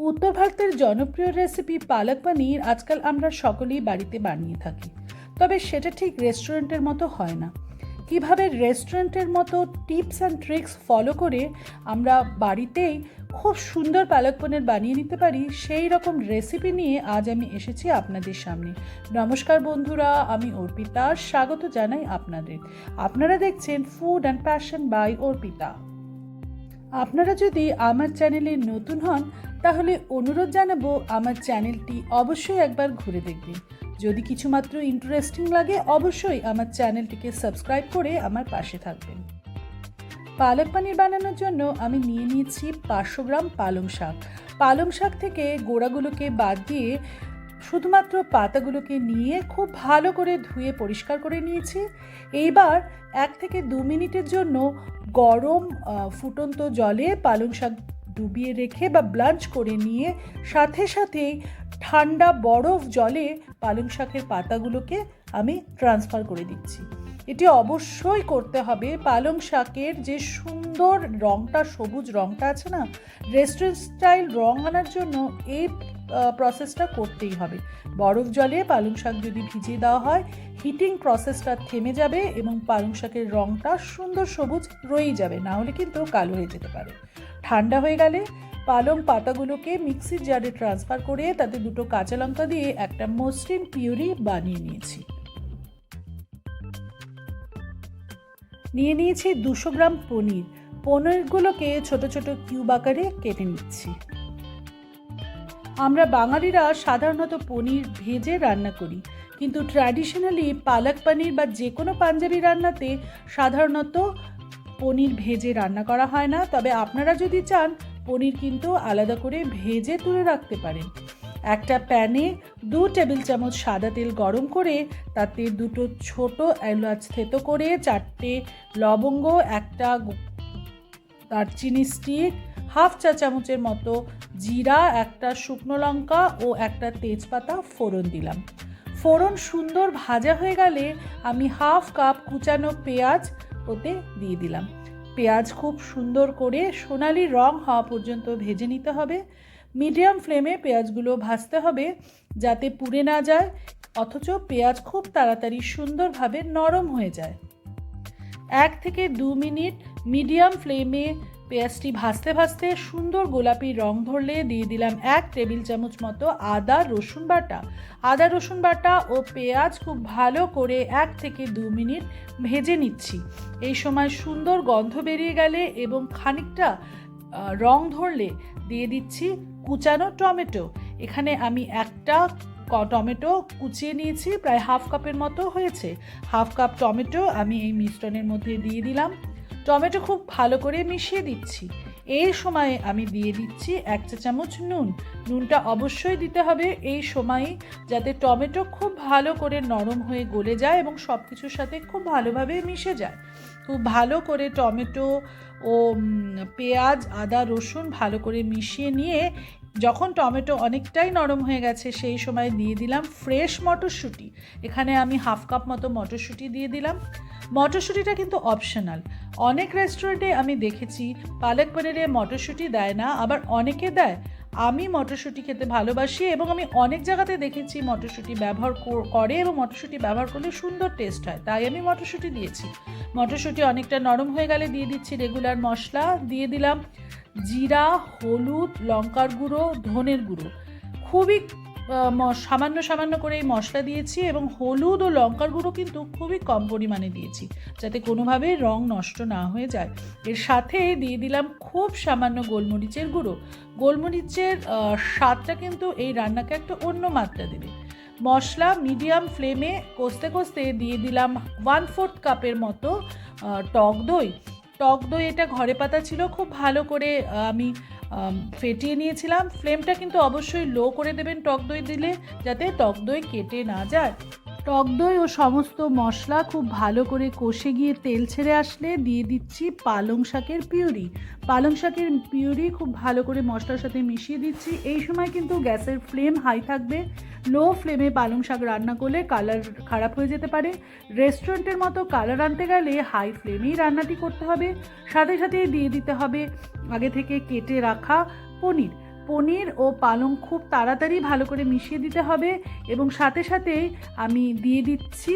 উত্তর ভারতের জনপ্রিয় রেসিপি পালক পনির আজকাল আমরা সকলেই বাড়িতে বানিয়ে থাকি। তবে সেটা ঠিক রেস্টুরেন্টের মতো হয় না। কীভাবে রেস্টুরেন্টের মতো টিপস অ্যান্ড ট্রিক্স ফলো করে আমরা বাড়িতেই খুব সুন্দর পালক পনির বানিয়ে নিতে পারি, সেই রকম রেসিপি নিয়ে আজ আমি এসেছি আপনাদের সামনে। নমস্কার বন্ধুরা, আমি অর্পিতা। স্বাগত জানাই আপনাদের। আপনারা দেখছেন food and passion by Arpita. আপনারা যদি আমার চ্যানেলে নতুন হন, তাহলে অনুরোধ জানাব আমার চ্যানেলটি অবশ্যই একবার ঘুরে দেখবেন। যদি কিছুমাত্র ইন্টারেস্টিং লাগে, অবশ্যই আমার চ্যানেলটিকে সাবস্ক্রাইব করে আমার পাশে থাকবেন। পালক পানির বানানোর জন্য আমি নিয়ে নিয়েছি পাঁচশো গ্রাম পালং শাক। পালং শাক থেকে গোড়াগুলোকে বাদ দিয়ে শুধুমাত্র পাতাগুলোকে নিয়ে খুব ভালো করে ধুয়ে পরিষ্কার করে নিয়েছি। এইবার এক থেকে দু মিনিটের জন্য গরম ফুটন্ত জলে পালং শাক ডুবিয়ে রেখে বা ব্লাঞ্চ করে নিয়ে সাথে সাথেই ঠান্ডা বরফ জলে পালং শাকের পাতাগুলোকে আমি ট্রান্সফার করে দিচ্ছি। এটি অবশ্যই করতে হবে। পালং শাকের যে সুন্দর রঙটা সবুজ রঙটা আছে না, রেস্টুরেন্ট স্টাইল রং আনার জন্য এই প্রসেসটা করতেই হবে। বরফ জলে পালং শাক যদি ভিজিয়ে দেওয়া হয় হিটিং প্রসেসটা থেমে যাবে এবং পালং শাকের রঙটা সুন্দর সবুজ রয়েই যাবে, না হলে কিন্তু কালো হয়ে যেতে পারে। ঠান্ডা হয়ে গেলে পালং পাতাগুলোকে মিক্সির জারে ট্রান্সফার করে তাতে দুটো কাঁচা লঙ্কা দিয়ে একটা মসৃণ পিউরি বানিয়ে নিয়েছি। নিয়ে নিয়েছি দুশো গ্রাম পনির। পনিরগুলোকে ছোট ছোট কিউব আকারে কেটে নিচ্ছি। আমরা বাঙালিরা সাধারণত পনির ভেজে রান্না করি। কিন্তু ট্র্যাডিশনালি পালক পনির বা যে কোনো পাঞ্জাবি রান্নাতে সাধারণত পনির ভেজে রান্না করা হয় না। তবে আপনারা যদি চান, পনির কিন্তু আলাদা করে ভেজে তুলে রাখতে পারেন। একটা প্যানে দু টেবিল চামচ সাদা তেল গরম করে, তাতে দুটো ছোট এলাচ থেতো করে, চারটে লবঙ্গ, একটা দারচিনি স্টিক, হাফ চা চামচের মতো জিরা, একটা শুকনো লঙ্কা ও একটা তেজপাতা ফোড়ন দিলাম। ফোড়ন সুন্দর ভাজা হয়ে গেলে আমি হাফ কাপ কুচানো পেঁয়াজ ওতে দিয়ে দিলাম। পেঁয়াজ খুব সুন্দর করে সোনালি রং হওয়া পর্যন্ত ভেজে নিতে হবে। মিডিয়াম ফ্লেমে পেঁয়াজগুলো ভাজতে হবে যাতে পুড়ে না যায়, অথচ পেঁয়াজ খুব তাড়াতাড়ি সুন্দরভাবে নরম হয়ে যায়। এক থেকে দু মিনিট মিডিয়াম ফ্লেমে পেঁয়াজটি ভাজতে ভাজতে সুন্দর গোলাপি রং ধরলে দিয়ে দিলাম এক টেবিল চামচ মতো আদা রসুন বাটা। আদা রসুন বাটা ও পেঁয়াজ খুব ভালো করে এক থেকে দু মিনিট ভেজে নিচ্ছি। এই সময় সুন্দর গন্ধ বেরিয়ে গেলে এবং খানিকটা রং ধরলে দিয়ে দিচ্ছি কুচানো টমেটো। এখানে আমি একটা ক- টমেটো কুচিয়ে নিয়েছি, প্রায় হাফ কাপের মতো হয়েছে। হাফ কাপ টমেটো আমি এই মিশ্রণের মধ্যে দিয়ে দিলাম। টমেটো খুব ভালো করে মিশিয়ে দিচ্ছি। এই সময়ে আমি দিয়ে দিচ্ছি এক চা চামচ নুন। নুনটা অবশ্যই দিতে হবে এই সময়ে যাতে টমেটো খুব ভালো করে নরম হয়ে গলে যায় এবং সব কিছুর সাথে খুব ভালোভাবে মিশে যায়। খুব ভালো করে টমেটো ও পেঁয়াজ, আদা, রসুন ভালো করে মিশিয়ে নিয়ে যখন টমেটো অনেকটাই নরম হয়ে গেছে সেই সময় দিয়ে দিলাম ফ্রেশ মটরশুঁটি। এখানে আমি হাফ কাপ মতো মটরশুঁটি দিয়ে দিলাম। মটরশুঁটিটা কিন্তু অপশনাল অনেক রেস্টুরেন্টে আমি দেখেছি, পালক পনিরে মটরশুঁটি দেয় না, আবার অনেকে দেয়। আমি মটরশুঁটি খেতে ভালোবাসি এবং আমি অনেক জায়গাতে দেখেছি মটরশুঁটি ব্যবহার করে এবং মটরশুঁটি ব্যবহার করলে সুন্দর টেস্ট হয়। তাই আমি মটরশুঁটি দিয়েছি। মটরশুঁটি অনেকটা নরম হয়ে গেলে দিয়ে দিচ্ছি রেগুলার মশলা, দিয়ে দিলাম জিরা, হলুদ, লঙ্কার গুঁড়ো, ধনের গুঁড়ো। খুবই সামান্য সামান্য করে এই মশলা দিয়েছি এবং হলুদ ও লঙ্কার গুঁড়ো কিন্তু খুবই কম পরিমাণে দিয়েছি যাতে কোনোভাবেই রং নষ্ট না হয়ে যায়। এর সাথে দিয়ে দিলাম খুব সামান্য গোলমরিচের গুঁড়ো। গোলমরিচের স্বাদটা কিন্তু এই রান্নাকে একটা অন্য মাত্রা দেবে। মশলা মিডিয়াম ফ্লেমে কষতে কষতে দিয়ে দিলাম ওয়ান ফোর্থ কাপের মতো টক দই। টক দই এটা ঘরে পাতা ছিল খুব ভালো করে আমি আম, ফেটিয়ে নিয়েছিলাম। ফ্লেমটা কিন্তু অবশ্যই লো করে দেবেন টক দই দিলে, যাতে টক দই কেটে না যায়। টক দই ও সমস্ত মশলা খুব ভালো করে কষে গিয়ে তেল ছেড়ে আসলে দিয়ে দিচ্ছি পালং শাকের পিউরি। পালং শাকের পিউরি খুব ভালো করে মশলার সাথে মিশিয়ে দিচ্ছি। এই সময় কিন্তু গ্যাসের ফ্লেম হাই থাকবে। লো ফ্লেমে পালং শাক রান্না করলে কালার খারাপ হয়ে যেতে পারে। রেস্টুরেন্টের মতো কালার আনতে গেলে হাই ফ্লেমেই রান্নাটি করতে হবে। সাথে সাথে দিয়ে দিতে হবে আগে থেকে কেটে রাখা পনির। পনির ও পালং খুব তাড়াতাড়ি ভালো করে মিশিয়ে দিতে হবে এবং সাথে সাথে আমি দিয়ে দিচ্ছি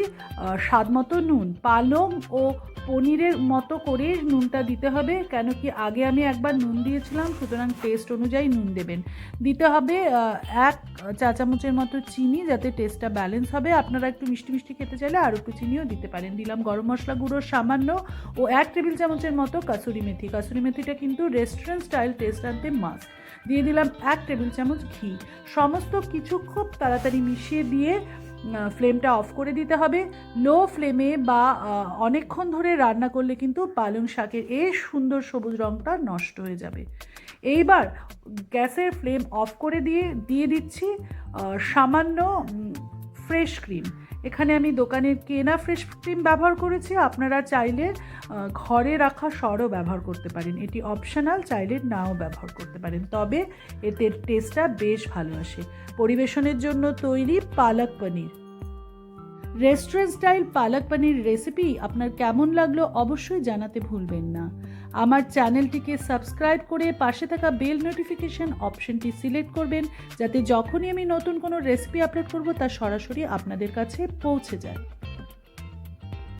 স্বাদ মতো নুন। পালং ও পনিরের মতো করে নুনটা দিতে হবে কেন কি আগে আমি একবার নুন দিয়েছিলাম, সুতরাং টেস্ট অনুযায়ী নুন দেবেন। দিতে হবে এক চা চামচের মতো চিনি যাতে টেস্টটা ব্যালেন্স হবে। আপনারা একটু মিষ্টি মিষ্টি খেতে চাইলে আর একটু চিনিও দিতে পারেন। দিলাম গরম মশলা গুঁড়ো সামান্য ও এক টেবিল চামচের মতো কাসুরি মেথি। কাসুরি মেথিটা কিন্তু রেস্টুরেন্ট স্টাইল টেস্ট আনতে মাস্ট দিয়ে দিলাম এক টেবিল চামচ ঘি। সমস্ত কিছু খুব তাড়াতাড়ি মিশিয়ে দিয়ে ফ্লেমটা অফ করে দিতে হবে। লো ফ্লেমে বা অনেকক্ষণ ধরে রান্না করলে কিন্তু পালং শাকের এই সুন্দর সবুজ রঙটা নষ্ট হয়ে যাবে। এইবার গ্যাসের ফ্লেম অফ করে দিয়ে দিয়ে দিচ্ছি সামান্য ফ্রেশ ক্রিম। এখানে আমি দোকানের কেনা ফ্রেশ ক্রিম ব্যবহার করেছি। আপনারা চাইলে ঘরে রাখা সরও ব্যবহার করতে পারেন। এটি অপশনাল, চাইলে নাও ব্যবহার করতে পারেন। তবে এতে টেস্টটা বেশ ভালো আসে। পরিবেশনের জন্য তৈরি পালক পনির। রেস্টুরেন্ট স্টাইল পালক পানির রেসিপি আপনার কেমন লাগল অবশ্যই জানাতে ভুলবেন না। আমার চ্যানেলটিকে সাবস্ক্রাইব করে পাশে থাকা বেল নোটিফিকেশন অপশনটি সিলেক্ট করবেন, যাতে যখনই আমি নতুন কোনো রেসিপি আপলোড করব তা সরাসরি আপনাদের কাছে পৌঁছে যায়।